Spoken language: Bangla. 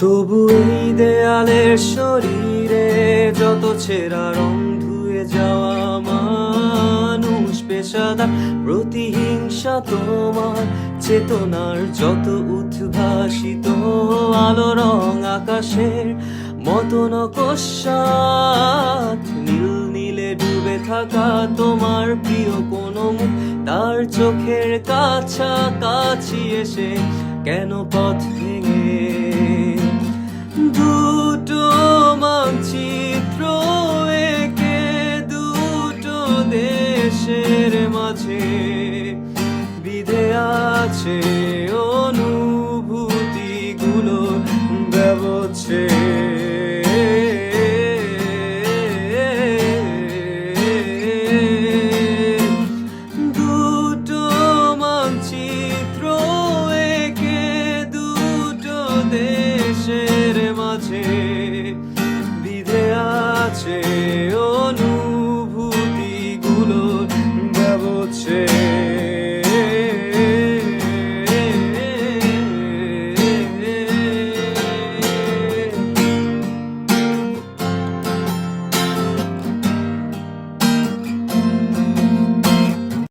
তবু এই দেয়ালের শরীরে যত ছেঁড়া রং ধুয়ে যাওয়া মানুষ, পেশাদার প্রতিহিংসা তোমার, চেতনার যত উদ্ভাসিত আলো রং আকাশের মতন কষাত, নীল নীলে ডুবে থাকা তোমার প্রিয় কোনো তার চোখের কাছাকাছি এসে কেন পথ দেশের মাঝে বিধে আছে অনুভূতিগুলো ব্যবচ্ছে দুটো মানচিত্র একে দুটো আছে 去